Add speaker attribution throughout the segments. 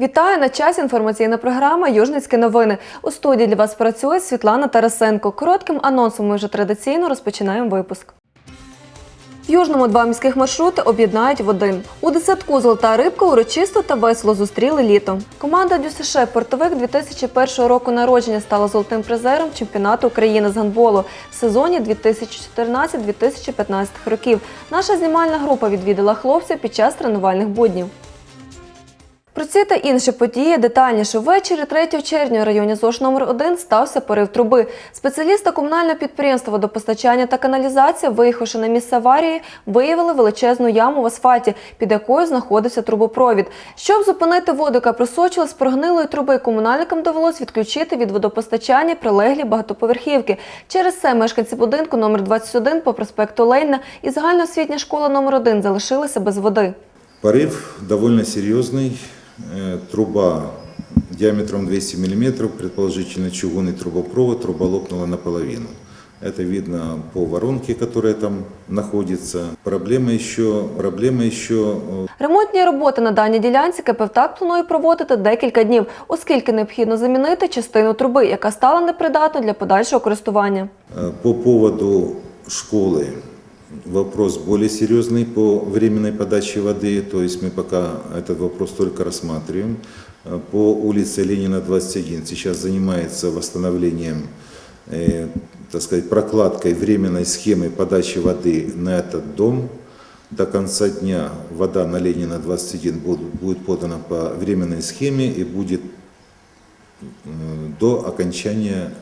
Speaker 1: Вітаю на часі інформаційна програма Южницькі новини. У студії для вас працює Світлана Тарасенко. Коротким анонсом ми вже традиційно розпочинаємо випуск. В Южному два міських маршрути об'єднають в один. У десятку Золота рибка урочисто та весело зустріли літо. Команда ДЮСШ «Портовик» 2001 року народження стала золотим призером чемпіонату України з гандболу в сезоні 2014-2015 років. Наша знімальна група відвідала хлопців під час тренувальних буднів. Про ці та інші події детальніше ввечері 3 червня у районі ЗОЖ номер 1 стався порив труби. Спеціалісти комунального підприємства водопостачання та каналізація, виїхавши на місце аварії, виявили величезну яму в асфальті, під якою знаходився трубопровід. Щоб зупинити воду, яка просочила з прогнилої труби, комунальникам довелось відключити від водопостачання прилеглі багатоповерхівки. Через це мешканці будинку номер 21 по проспекту Лейна і загальноосвітня школа номер 1 залишилися без води.
Speaker 2: Порыв довольно серьезный. Э, Труба диаметром 200 мм, предположительно чугунный трубопровод, труба лопнула наполовину. Это видно по воронке, которая там находится. Проблема еще, проблема еще э,
Speaker 1: Ремонтні роботи на даній ділянці КПВТАК планує проводити декілька днів, оскільки необхідно замінити частину труби, яка стала непридатною для подальшого користування.
Speaker 2: Э, По поводу школы вопрос более серьезный по временной подаче воды, то есть мы пока этот вопрос только рассматриваем. Э, По улице Ленина 21 сейчас занимается восстановлением, э, так сказать, прокладкой временной схемы подачи воды на этот дом. До конца дня вода на Ленина 21 будет, подана по временной схеме и будет э, до окончания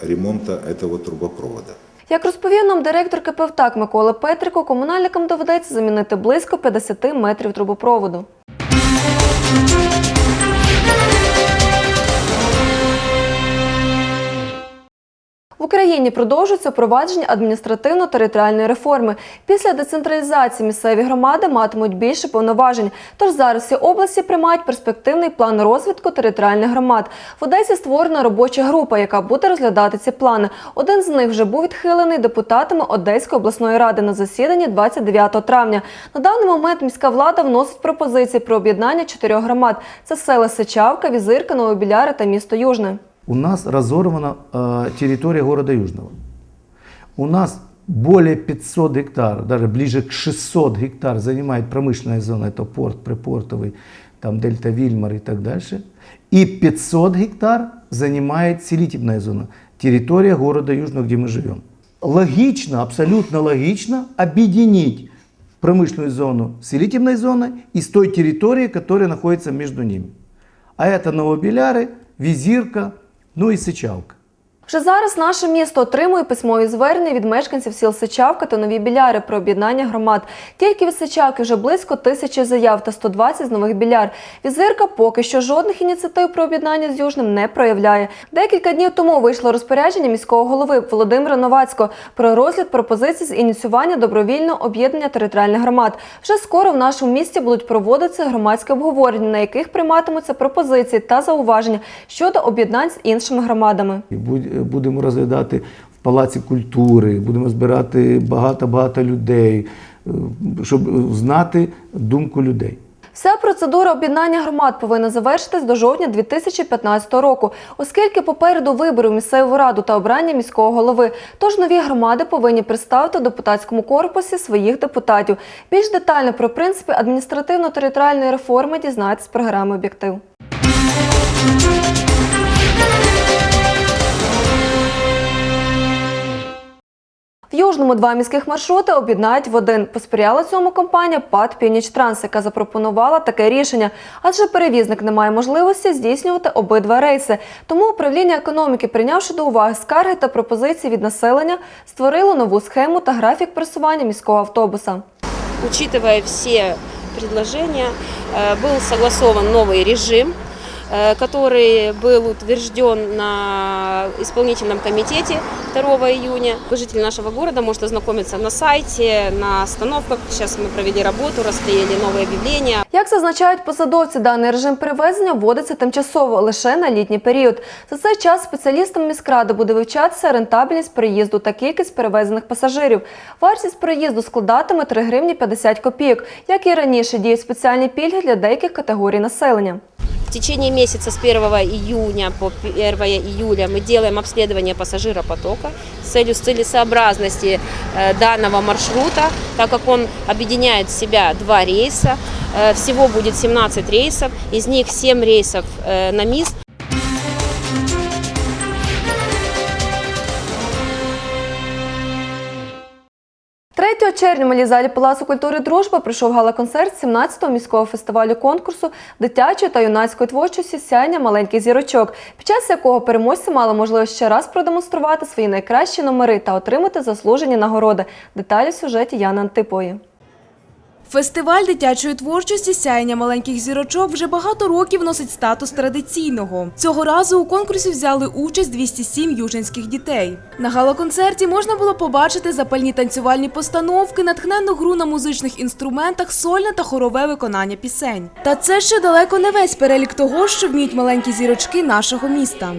Speaker 2: ремонта этого трубопровода.
Speaker 1: Як розповів нам директор КПВТАК Микола Петрико, комунальникам доведеться замінити близько 50 метрів трубопроводу. В Україні продовжується впровадження адміністративно-територіальної реформи. Після децентралізації місцеві громади матимуть більше повноважень. Тож зараз всі області приймають перспективний план розвитку територіальних громад. В Одесі створена робоча група, яка буде розглядати ці плани. Один з них вже був відхилений депутатами Одеської обласної ради на засіданні 29 травня. На даний момент міська влада вносить пропозиції про об'єднання чотирьох громад: це села Сичавка, Візирка, Новобіляри та місто Южне
Speaker 3: У нас разорвана э, территория города Южного. У нас более 500 гектар, даже ближе к 600 гектар занимает промышленная зона, это порт, припортовый, там дельта Вильмар и так дальше. И 500 гектар занимает селитебная зона, территория города Южного, где мы живем. Логично, абсолютно логично объединить промышленную зону с селитебной зоной и с той территорией, которая находится между ними. А это Новобеляры, Визирка, ну і Сичавка.
Speaker 1: Вже зараз наше місто отримує письмові звернення від мешканців сіл Сичавка та Нові Біляри про об'єднання громад. Тільки від Сичавки вже близько тисячі заяв та 120 з нових біляр. Візирка поки що жодних ініціатив про об'єднання з Южним не проявляє. Декілька днів тому вийшло розпорядження міського голови Володимира Новацького про розгляд пропозицій з ініціювання добровільного об'єднання територіальних громад. Вже скоро в нашому місті будуть проводитися громадські обговорення, на яких прийматимуться пропозиції та зауваження щодо об'єднань з іншими громадами.
Speaker 3: Будемо розглядати в Палаці культури, будемо збирати багато-багато людей, е, щоб знати думку людей.
Speaker 1: Вся процедура об'єднання громад повинна завершитись до жовтня 2015 року, оскільки попереду вибори в місцеву раду та обрання міського голови. Тож нові громади повинні представити депутатському корпусі своїх депутатів. Більш детально про принципи адміністративно-територіальної реформи дізнаєтесь з програми Об'єктив. В Южному два міських маршрути об'єднають в один. Посприяла цьому компанія ПАД «Північтранс», яка запропонувала таке рішення, адже перевізник не має можливості здійснювати обидва рейси. Тому управління економіки, прийнявши до уваги скарги та пропозиції від населення, створило нову схему та графік пресування міського автобуса.
Speaker 4: Учитывая все предложения, э, был согласован новый режим, э, который был утвержден на исполнительном комитете 2 июня. Житель нашего города может ознакомиться на сайте, на остановках. Сейчас мы провели работу, расклеили новые объявления.
Speaker 1: Як зазначають посадовці, даний режим перевезення вводиться тимчасово лише на літній період. За цей час спеціалістам міськради буде вивчатися рентабельність переїзду та кількість перевезених пасажирів. Вартість проїзду складатиме 3 гривні 50 копійок. Як і раніше, діють спеціальні пільги для деяких категорій населення.
Speaker 4: течение месяца с 1 июня по 1 июля мы делаем обследование пассажиропотока с целью с целесообразности э, данного маршрута, так как он объединяет в себя два рейса. Э, Всего будет 17 рейсов, из них 7 рейсов э, на МИС,
Speaker 1: 3 червня в залі Палацу культури Дружба прийшов гала-концерт 17-го міського фестивалю конкурсу дитячої та юнацької творчості Сяйня маленьких зірочок, під час якого переможці мали можливість ще раз продемонструвати свої найкращі номери та отримати заслужені нагороди. Деталі в сюжеті Яни Антипової.
Speaker 5: Фестиваль дитячої творчості Сяєння маленьких зірочок вже багато років носить статус традиційного. Цього разу у конкурсі взяли участь 207 южинських дітей. На гала-концерті можна було побачити запальні танцювальні постановки, натхненну гру на музичних інструментах, сольне та хорове виконання пісень. Та це ще далеко не весь перелік того, що вміють маленькі зірочки нашого міста.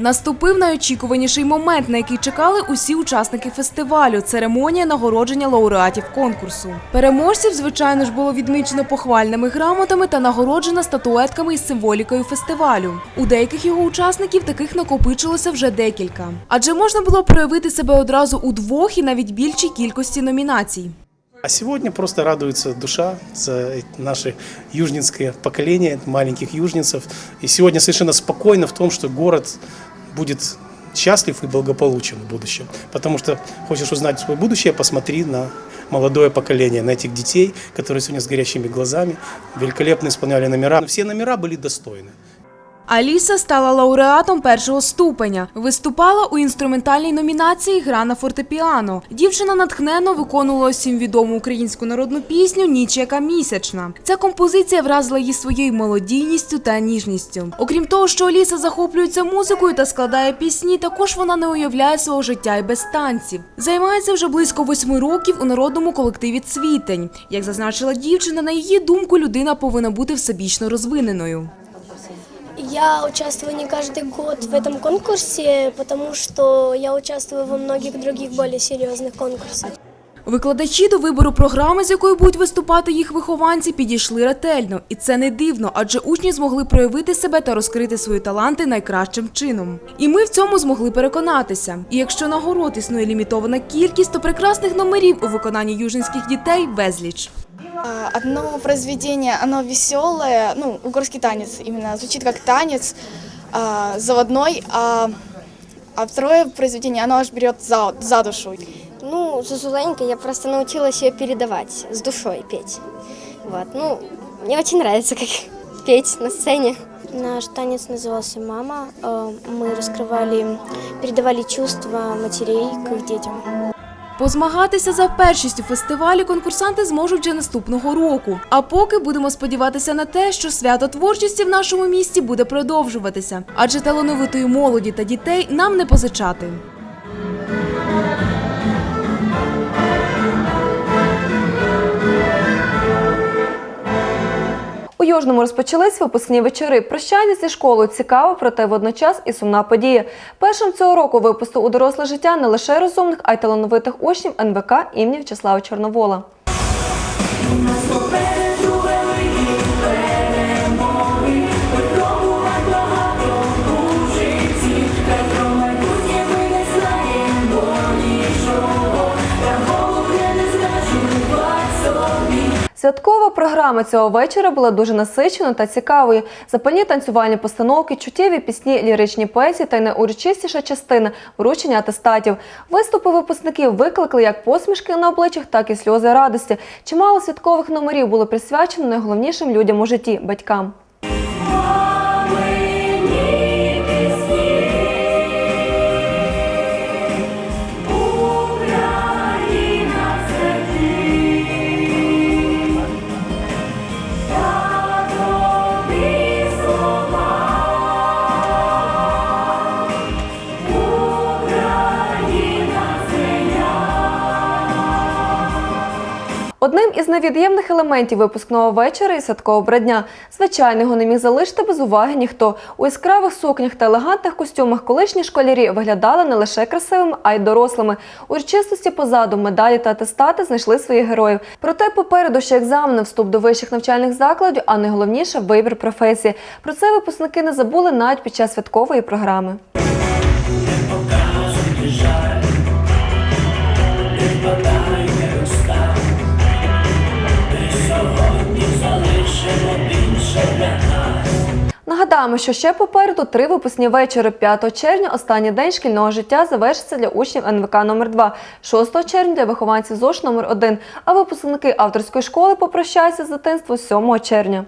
Speaker 5: Наступив найочікуваніший момент, на який чекали усі учасники фестивалю церемонія нагородження лауреатів конкурсу. Переможців, звичайно ж, було відмічено похвальними грамотами та нагороджено статуетками із символікою фестивалю. У деяких його учасників таких накопичилося вже декілька. Адже можна було проявити себе одразу у двох і навіть більшій кількості номінацій.
Speaker 6: А сегодня просто радуется душа за наше южнинское поколение, маленьких южнинцев. И сегодня совершенно спокойно в том, что город будет счастлив и благополучен в будущем. Потому что хочешь узнать свое будущее, посмотри на молодое поколение, на этих детей, которые сегодня с горящими глазами великолепно исполняли номера. Все номера были достойны.
Speaker 5: Аліса стала лауреатом першого ступеня. Виступала у інструментальній номінації Гра на фортепіано. Дівчина натхненно виконувала всім відому українську народну пісню Ніч яка місячна. Ця композиція вразила її своєю молодійністю та ніжністю. Окрім того, що Аліса захоплюється музикою та складає пісні, також вона не уявляє свого життя і без танців. Займається вже близько восьми років у народному колективі Цвітень. Як зазначила дівчина, на її думку, людина повинна бути всебічно розвиненою.
Speaker 7: Я участвую не каждый год в этом конкурсе, потому что я участвую во многих других более серьезных конкурсах.
Speaker 5: Викладачі до вибору програми, з якою будуть виступати їх вихованці, підійшли ретельно, і це не дивно, адже учні змогли проявити себе та розкрити свої таланти найкращим чином. І ми в цьому змогли переконатися. І якщо нагород існує лімітована кількість, то прекрасних номерів у виконанні южинських дітей безліч.
Speaker 8: Одно произведение, оно веселое, ну, угорский танец именно, звучит как танец а, заводной, а, а второе произведение, оно аж берет за, за душу
Speaker 7: Ну, Зазуленька, я просто научилась ее передавать, с душой петь. Вот, ну, мне очень нравится, как петь на сцене. Наш танец назывался «Мама». Э, Мы раскрывали, передавали чувства матерей к их детям.
Speaker 5: Позмагатися за першість у фестивалі конкурсанти зможуть вже наступного року. А поки будемо сподіватися на те, що свято творчості в нашому місті буде продовжуватися, адже талановитої молоді та дітей нам не позичати.
Speaker 1: У Южному розпочались випускні вечори. Прощання зі школою цікаво, проте водночас і сумна подія. Першим цього року випустив у доросле життя не лише розумних, а й талановитих учнів НВК імені В'ячеслава Чорновола. Святкова програма цього вечора була дуже насиченою та цікавою. Запальні танцювальні постановки, чуттєві пісні, ліричні поезії та й найурочистіша частина вручення атестатів. Виступи випускників викликали як посмішки на обличчях, так і сльози радості. Чимало святкових номерів було присвячено найголовнішим людям у житті батькам. Невід'ємних елементів випускного вечора і святкового брадня. Звичайно, його не міг залишити без уваги ніхто. У яскравих сукнях та елегантних костюмах колишні школярі виглядали не лише красивими, а й дорослими. Урочистості позаду медалі та атестати знайшли своїх героїв. Проте попереду ще екзамени, вступ до вищих навчальних закладів, а найголовніше вибір професії. Про це випускники не забули навіть під час святкової програми. Нагадаємо, що ще попереду три випускні вечори 5 червня. Останній день шкільного життя завершиться для учнів НВК номер 2 6 червня для вихованців ЗОШ номер 1 а випускники авторської школи попрощаються з дитинством 7 червня.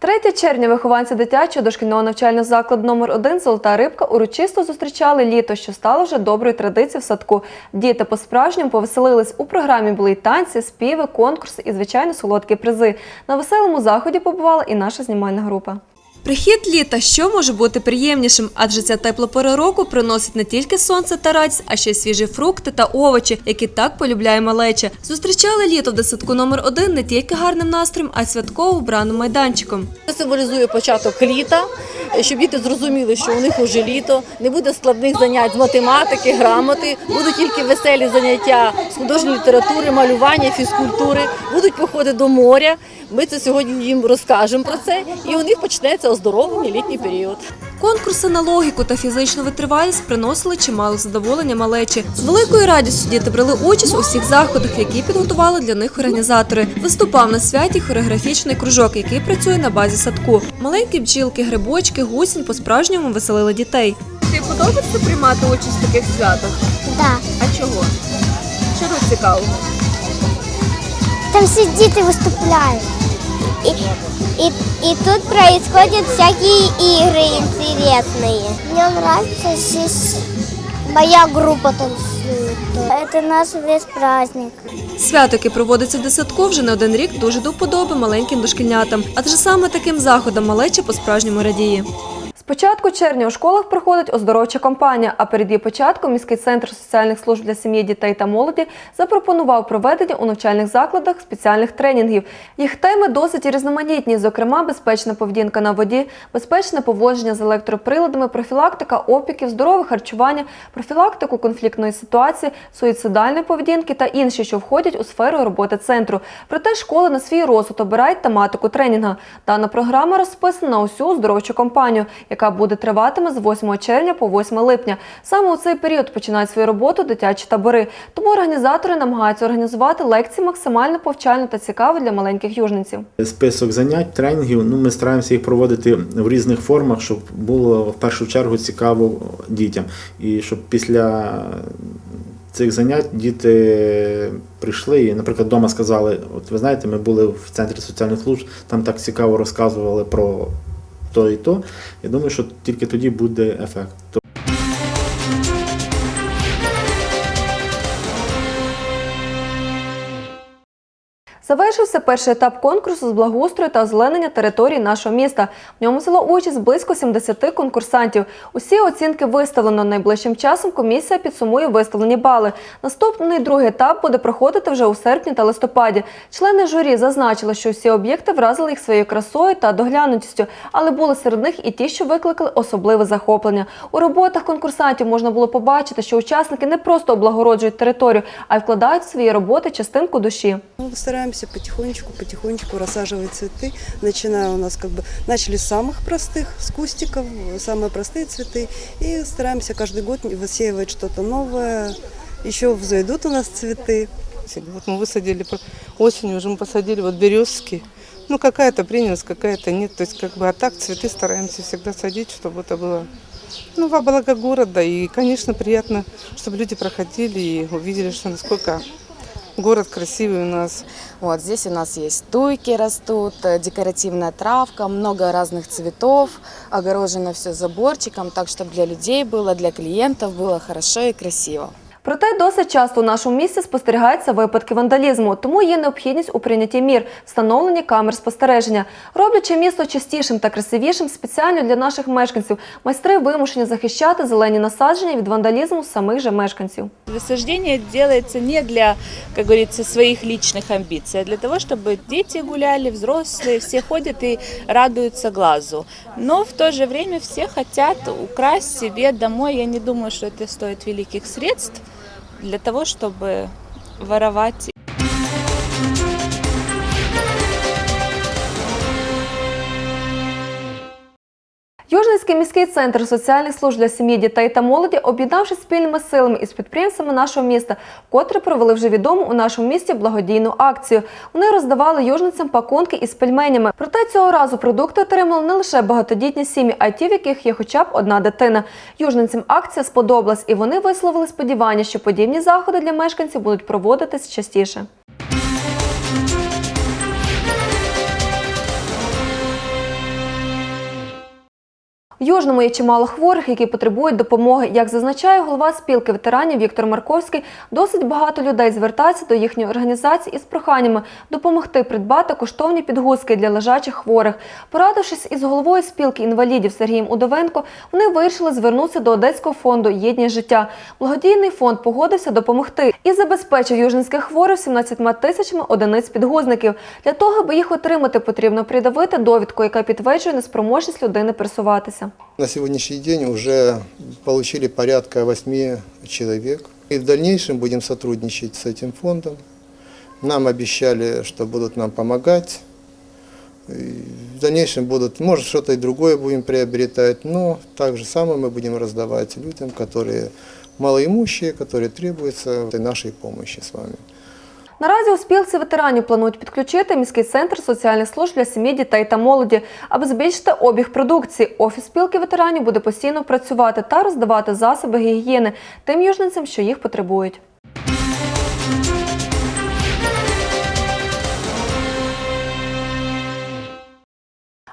Speaker 1: 3 червня вихованці дитячого дошкільного навчального закладу номер 1 Золота рибка урочисто зустрічали літо, що стало вже доброю традицією в садку. Діти по-справжньому повеселились. У програмі були й танці, співи, конкурси і, звичайно, солодкі призи. На веселому заході побувала і наша знімальна група. Прихід літа що може бути приємнішим, адже ця тепла пора року приносить не тільки сонце та радість, а ще й свіжі фрукти та овочі, які так полюбляє малеча. Зустрічали літо в десятку номер один не тільки гарним настроєм, а й святково вбраним майданчиком.
Speaker 9: Це символізує початок літа, щоб діти зрозуміли, що у них уже літо, не буде складних занять з математики, грамоти, будуть тільки веселі заняття з художньої літератури, малювання, фізкультури, будуть походи до моря. Ми це сьогодні їм розкажемо про це, і у них почнеться оздоровлений літній період.
Speaker 1: Конкурси на логіку та фізичну витривалість приносили чимало задоволення малечі. З великою радістю діти брали участь у всіх заходах, які підготували для них організатори. Виступав на святі хореографічний кружок, який працює на базі садку. Маленькі бджілки, грибочки, гусінь по-справжньому веселили дітей. Ти подобається приймати участь в таких святах?
Speaker 7: Да.
Speaker 1: А чого? Що тут цікавого?
Speaker 7: Там все дети выступают. И, и, и тут происходят всякие игры интересные. Мне нравится здесь моя группа танцует. Это наш весь праздник.
Speaker 1: Свято, яке проводиться в десятку, вже не один рік дуже до вподоби маленьким дошкільнятам. Адже саме таким заходом малеча по-справжньому радіє. Початку червня у школах проходить оздоровча кампанія, а перед її початком міський центр соціальних служб для сім'ї, дітей та молоді запропонував проведення у навчальних закладах спеціальних тренінгів. Їх теми досить різноманітні, зокрема, безпечна поведінка на воді, безпечне поводження з електроприладами, профілактика опіків, здорове харчування, профілактику конфліктної ситуації, суїцидальної поведінки та інші, що входять у сферу роботи центру. Проте школи на свій розсуд обирають тематику тренінга. Дана програма розписана на усю оздоровчу кампанію, яка буде триватиме з 8 червня по 8 липня. Саме у цей період починають свою роботу дитячі табори. Тому організатори намагаються організувати лекції максимально повчально та цікаво для маленьких южниців.
Speaker 10: Список занять, тренінгів. Ну, ми стараємося їх проводити в різних формах, щоб було в першу чергу цікаво дітям. І щоб після цих занять діти прийшли і, наприклад, вдома сказали: от ви знаєте, ми були в центрі соціальних служб, там так цікаво розказували про то і то. Я думаю, що тільки тоді буде ефект.
Speaker 1: Завершився перший етап конкурсу з благоустрою та озеленення території нашого міста. В ньому взяло участь близько 70 конкурсантів. Усі оцінки виставлено. Найближчим часом комісія підсумує виставлені бали. Наступний другий етап буде проходити вже у серпні та листопаді. Члени журі зазначили, що всі об'єкти вразили їх своєю красою та доглянутістю, але були серед них і ті, що викликали особливе захоплення. У роботах конкурсантів можна було побачити, що учасники не просто облагороджують територію, а й вкладають в свої роботи частинку душі.
Speaker 11: Мы стараемся потихонечку, потихонечку рассаживать цветы, начиная у нас как бы, начали с самых простых, с кустиков, самые простые цветы, и стараемся каждый год высеивать что-то новое, еще взойдут у нас цветы.
Speaker 12: Вот мы высадили осенью уже мы посадили вот березки. Ну какая-то принялась, какая-то нет. То есть как бы а так цветы стараемся всегда садить, чтобы это было ну, во благо города. И, конечно, приятно, чтобы люди проходили и увидели, что насколько город красивый у нас.
Speaker 13: Вот здесь у нас есть туйки растут, э, декоративная травка, много разных цветов, огорожено все заборчиком, так чтобы для людей было, для клиентов было хорошо и красиво.
Speaker 1: Проте досить часто у нашому місті спостерігаються випадки вандалізму, тому є необхідність у прийнятті мір, встановленні камер спостереження. Роблячи місто чистішим та красивішим, спеціально для наших мешканців, майстри вимушені захищати зелені насадження від вандалізму самих же мешканців.
Speaker 14: Высаждение делается не для, как говорится, своих личных амбиций, а для того, чтобы дети гуляли, взрослые, все ходят и радуются глазу. Но в то же время все хотят украсть себе домой. Я не думаю, что это стоит великих средств для того, чтобы воровать
Speaker 1: Южницький міський центр соціальних служб для сім'ї, дітей та молоді, об'єднавшись спільними силами із підприємствами нашого міста, вкотре провели вже відому у нашому місті благодійну акцію. Вони роздавали южницям пакунки із пельменями. Проте цього разу продукти отримали не лише багатодітні сім'ї, а й ті, в яких є хоча б одна дитина. Южницям акція сподобалась, і вони висловили сподівання, що подібні заходи для мешканців будуть проводитись частіше. У Южному є чимало хворих, які потребують допомоги. Як зазначає голова спілки ветеранів Віктор Марковський, досить багато людей звертаються до їхньої організації із проханнями допомогти придбати коштовні підгузки для лежачих хворих. Порадившись із головою спілки інвалідів Сергієм Удовенко, вони вирішили звернутися до Одеського фонду Єдність життя. Благодійний фонд погодився допомогти і забезпечив южненських хворих 17 тисячами одиниць підгузників. Для того, аби їх отримати, потрібно придавити довідку, яка підтверджує неспроможність людини пересуватися.
Speaker 15: На сегодняшний день уже получили порядка 8 человек. И в дальнейшем будем сотрудничать с этим фондом. Нам обещали, что будут нам помогать. В дальнейшем будут, может, что-то и другое будем приобретать, но так же самое мы будем раздавать людям, которые малоимущие, которые требуются нашей помощи с вами.
Speaker 1: Наразі у спілці ветеранів планують підключити міський центр соціальних служб для сім'ї, дітей та молоді, аби збільшити обіг продукції. Офіс спілки ветеранів буде постійно працювати та роздавати засоби гігієни тим южницям, що їх потребують.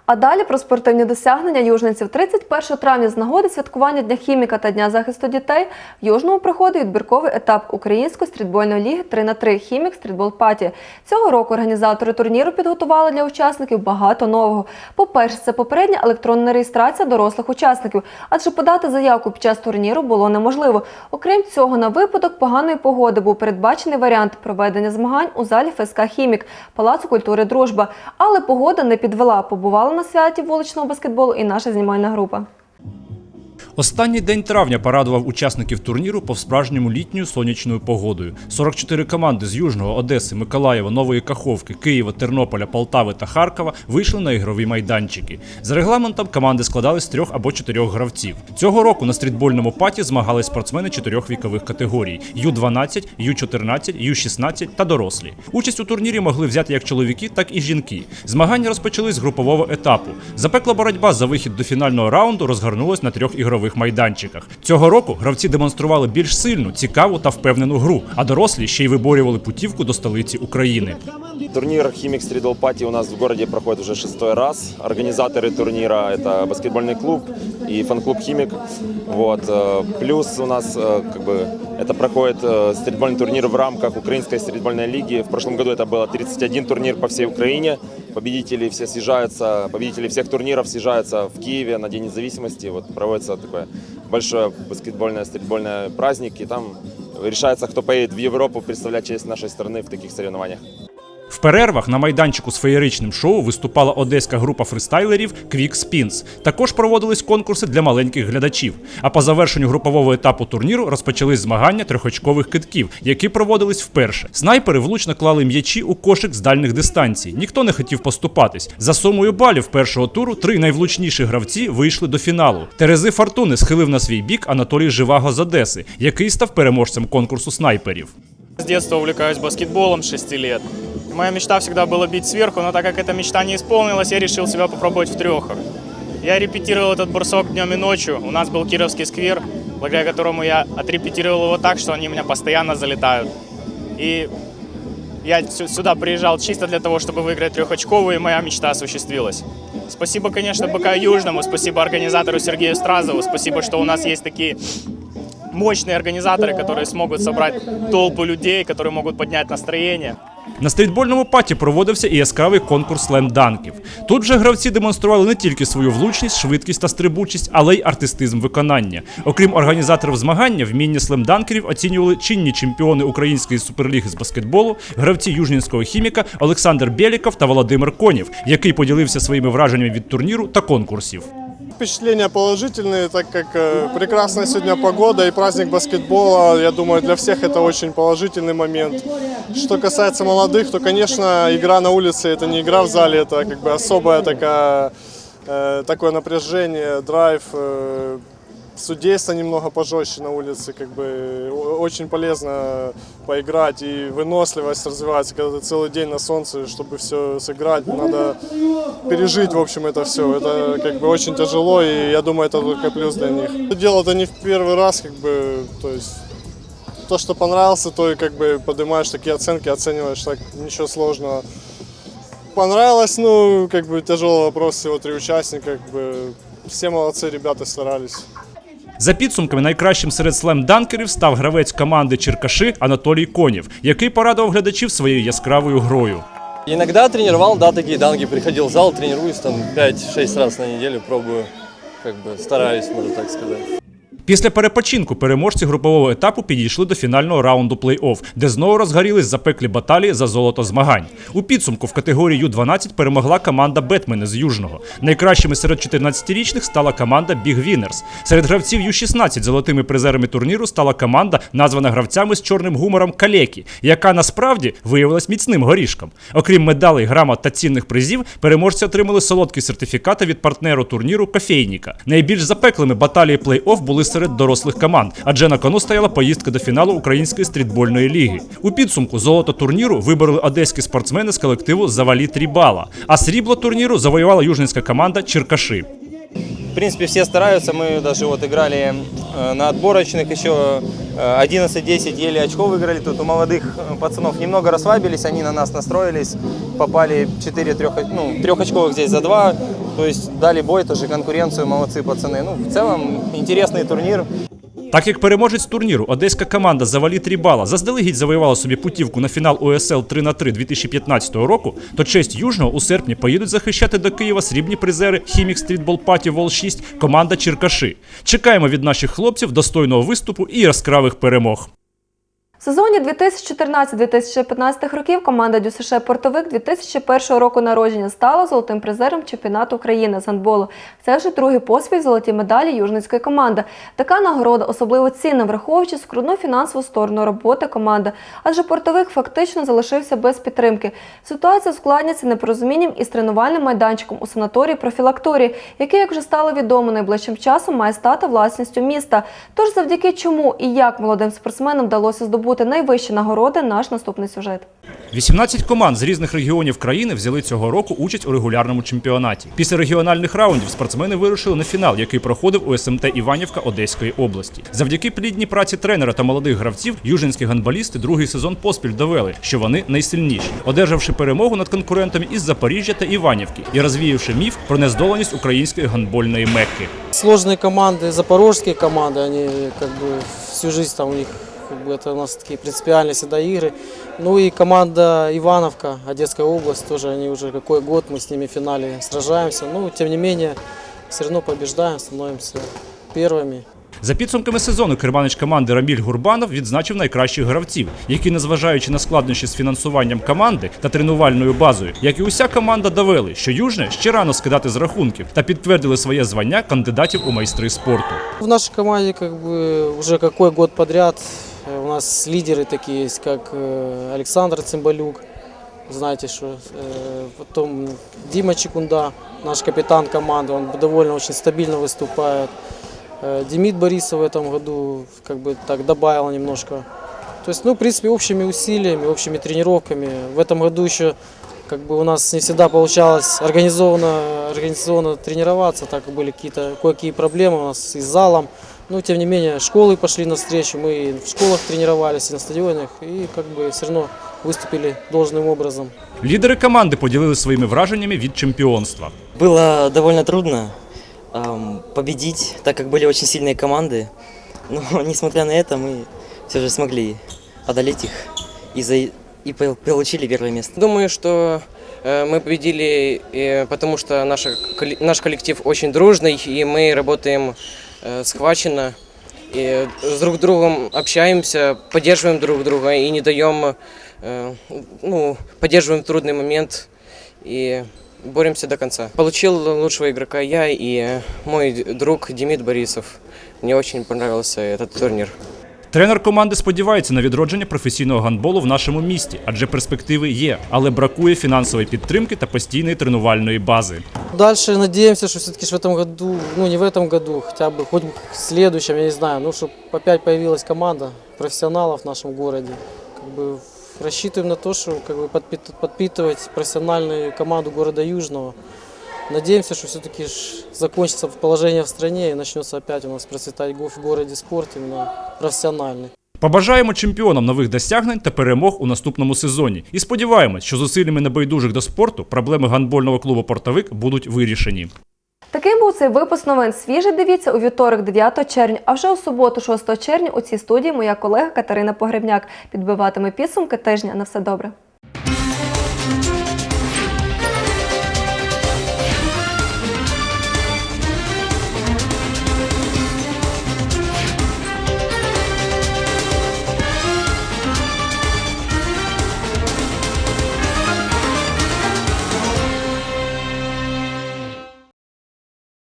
Speaker 1: А далі про спортивні досягнення южниців 31 травня з нагоди святкування Дня хіміка та Дня захисту дітей в Южному проходить відбірковий етап Української стрітбольної ліги 3 на 3 Хімік стрітбол паті. Цього року організатори турніру підготували для учасників багато нового. По-перше, це попередня електронна реєстрація дорослих учасників, адже подати заявку під час турніру було неможливо. Окрім цього, на випадок поганої погоди був передбачений варіант проведення змагань у залі ФСК Хімік Палацу культури Дружба. Але погода не підвела. Побувала на святі вуличного баскетболу і наша знімальна група.
Speaker 16: Останній день травня порадував учасників турніру по-справжньому літньою сонячною погодою. 44 команди з Южного, Одеси, Миколаєва, Нової Каховки, Києва, Тернополя, Полтави та Харкова вийшли на ігрові майданчики. За регламентом команди складались з трьох або чотирьох гравців. Цього року на стрітбольному паті змагались спортсмени чотирьох вікових категорій: Ю-12, Ю-14, Ю-16 та дорослі. Участь у турнірі могли взяти як чоловіки, так і жінки. Змагання розпочались з групового етапу. Запекла боротьба за вихід до фінального раунду розгорнулась на трьох ігрових майданчиках. Цього року гравці демонстрували більш сильну, цікаву та впевнену гру, а дорослі ще й виборювали путівку до столиці України.
Speaker 17: Турнир Химик Стритбол Пати у нас в городе проходит уже шестой раз. Организаторы турнира это баскетбольный клуб и фан-клуб Химик. Вот. э, Плюс у нас э, как бы это проходит э, стритбольный турнир в рамках Украинской стритбольной лиги. В прошлом году это было 31 турнир по всей Украине. Победители все съезжаются, победители всех турниров съезжаются в Киеве на День независимости. Вот проводится такое большое баскетбольное, стритбольное праздник. И там решается, кто поедет в Европу представлять честь нашей страны в таких соревнованиях.
Speaker 16: В перервах на майданчику з феєричним шоу виступала одеська група фристайлерів Quick Spins. Також проводились конкурси для маленьких глядачів. А по завершенню групового етапу турніру розпочались змагання трьохочкових китків, які проводились вперше. Снайпери влучно клали м'ячі у кошик з дальних дистанцій. Ніхто не хотів поступатись. За сумою балів першого туру три найвлучніші гравці вийшли до фіналу. Терези Фортуни схилив на свій бік Анатолій Живаго з Одеси, який став переможцем конкурсу снайперів.
Speaker 18: С детства увлекаюсь баскетболом с 6 лет. Моя мечта всегда была бить сверху, но так как эта мечта не исполнилась, я решил себя попробовать в трехах. Я репетировал этот бросок днем и ночью. У нас был Кировский сквер, благодаря которому я отрепетировал его так, что они у меня постоянно залетают. И я сю- сюда приезжал чисто для того, чтобы выиграть трехочковую, и моя мечта осуществилась. Спасибо, конечно, БК Южному, спасибо организатору Сергею Стразову, спасибо, что у нас есть такие мощные организаторы, которые смогут собрать толпу людей, которые могут поднять настроение.
Speaker 16: На стрітбольному паті проводився і яскравий конкурс слем-данків. Тут же гравці демонстрували не тільки свою влучність, швидкість та стрибучість, але й артистизм виконання. Окрім організаторів змагання, вміння слем-данкерів оцінювали чинні чемпіони української суперліги з баскетболу, гравці южнінського хіміка Олександр Бєліков та Володимир Конєв, який поділився своїми враженнями від турніру та конкурсів
Speaker 19: Впечатления положительные, так как э, прекрасная сегодня погода и праздник баскетбола, я думаю, для всех это очень положительный момент. Что касается молодых, то, конечно, игра на улице это не игра в зале, это как бы особая такая, э, такое напряжение, драйв, э, судейство немного пожестче на улице, как бы очень полезно поиграть и выносливость развивается, когда ты целый день на солнце, чтобы все сыграть, надо пережить, в общем, это все. Это как бы очень тяжело, и я думаю, это только плюс для них. Дело это не в первый раз, как бы, то есть то, что понравился, то и как бы поднимаешь такие оценки, оцениваешь, так ничего сложного. Понравилось, ну, как бы тяжелый вопрос, всего три участника, как бы все молодцы, ребята старались.
Speaker 16: За підсумками найкращим серед слем-данкерів став гравець команди Черкаши Анатолій Конів, який порадував глядачів своєю яскравою грою.
Speaker 20: Иногда тренировал, да, такие данки, приходил в зал, тренируюсь там 5-6 раз на неделю, пробую, как бы стараюсь, можно так сказать.
Speaker 16: Після перепочинку переможці групового етапу підійшли до фінального раунду плей-офф, де знову розгорілись запеклі баталії за золото змагань. У підсумку в категорії Ю-12 перемогла команда Бетмени з Южного. Найкращими серед 14-річних стала команда Big Winners. Серед гравців Ю-16 золотими призерами турніру стала команда, названа гравцями з чорним гумором Калекі, яка насправді виявилась міцним горішком. Окрім медалей, грамот та цінних призів, переможці отримали солодкі сертифікати від партнеру турніру Кофейніка. Найбільш запеклими баталії плей-офф були дорослих команд, адже на кону стояла поїздка до фіналу Української стрітбольної ліги. У підсумку золото турніру вибороли одеські спортсмени з колективу Завалі Трібала, а срібло турніру завоювала южненська команда Черкаши
Speaker 20: В принципе, все стараются, мы даже вот играли э, на отборочных, еще э, 11-10 еле очков выиграли, тут у молодых э, пацанов немного расслабились, они на нас настроились, попали 4 трех, ну, трехочковых здесь за 2, то есть дали бой, тоже конкуренцию, молодцы пацаны. Ну, в целом, интересный турнир.
Speaker 16: Так як переможець турніру, одеська команда Завалі Трібала заздалегідь завоювала собі путівку на фінал УСЛ 3 на 3 2015 року, то честь Южного у серпні поїдуть захищати до Києва срібні призери Хімік Стрітбол Паті Вол 6 команда Черкаши. Чекаємо від наших хлопців достойного виступу і яскравих перемог.
Speaker 1: В сезоні 2014-2015 років команда ДЮСШ «Портовик» 2001 року народження стала золотим призером чемпіонату України з гандболу. Це вже другий поспіль золоті медалі южницької команди. Така нагорода особливо цінна, враховуючи скрутну фінансову сторону роботи команди, адже портовик фактично залишився без підтримки. Ситуація ускладнюється непорозумінням із тренувальним майданчиком у санаторії профілакторії, який, як вже стало відомо, найближчим часом має стати власністю міста. Тож завдяки чому і як молодим спортсменам вдалося здобути найвищі нагороди, наш наступний сюжет.
Speaker 16: 18 команд з різних регіонів країни взяли цього року участь у регулярному чемпіонаті. Після регіональних раундів спортсмени вирушили на фінал, який проходив у СМТ Іванівка Одеської області. Завдяки плідній праці тренера та молодих гравців, южинські гандболісти другий сезон поспіль довели, що вони найсильніші, одержавши перемогу над конкурентами із Запоріжжя та Іванівки і розвіявши міф про нездоланість української гандбольної мекки.
Speaker 21: Сложные команды, запорожские команды, они как бы всю жизнь там у них как бы это у нас такие принципиальные всегда игры. Ну и команда Ивановка, Одесская область, тоже они уже какой год мы с ними в финале сражаемся. Ну, тем не менее, все равно побеждаем, становимся первыми.
Speaker 16: За підсумками сезону керманич команди Раміль Гурбанов відзначив найкращих гравців, які, незважаючи на складнощі з фінансуванням команди та тренувальною базою, як і уся команда довели, що южне ще рано скидати з рахунків та підтвердили своє звання кандидатів у майстри спорту.
Speaker 21: В нашей команде как бы уже какой год подряд э, у нас лидеры такие есть, как э, Александр Цымбалюк, знаете, что э, потом Дима Чекунда, наш капитан команды, он довольно очень стабильно выступает. Э, Демид Борисов в этом году как бы так добавил немножко. То есть, ну, в принципе, общими усилиями, общими тренировками. В этом году еще как бы у нас не всегда получалось организованно, организованно тренироваться, так как были какие-то кое-какие проблемы у нас и с залом. Но тем не менее школы пошли навстречу, мы и в школах тренировались, и на стадионах, и как бы все равно выступили должным образом.
Speaker 16: Лідери команди поділили своїми враженнями від чемпіонства.
Speaker 22: Было довольно трудно эм, победить, так как были очень сильные команды.
Speaker 23: Но несмотря на это, мы все же смогли одолеть их и, за... и пол- получили первое место.
Speaker 22: Думаю, что э, мы победили, э, потому что наша, колле- наш коллектив очень дружный, и мы работаем э, схваченно, и с друг другом общаемся, поддерживаем друг друга и не даем, э, ну, поддерживаем трудный момент и боремся до конца. Получил лучшего игрока я и э, мой друг Демид Борисов. Мне очень понравился этот турнир.
Speaker 16: Тренер команди сподівається на відродження професійного гандболу в нашому місті, адже перспективи є, але бракує фінансової підтримки та постійної тренувальної бази.
Speaker 21: Дальше надеемся, что все-таки в этом году, ну не в этом году, хотя бы хоть в следующем, я не знаю, ну чтобы опять появилась команда профессионалов в нашем городе. Как бы рассчитываем на то, что как бы подпит- подпитывать профессиональную команду города Южного. Надеемся, что все-таки закончится положение в стране и начнется опять у нас процветать в городе спорт именно профессиональный.
Speaker 16: Побажаємо чемпіонам нових досягнень та перемог у наступному сезоні. І сподіваємось, що зусиллями небайдужих до спорту проблеми гандбольного клубу Портовик будуть вирішені.
Speaker 1: Таким був цей випуск новин. Свіже дивіться у вівторок, 9 червня. А вже у суботу, 6 червня, у цій студії моя колега Катерина Погребняк підбиватиме підсумки тижня. На все добре.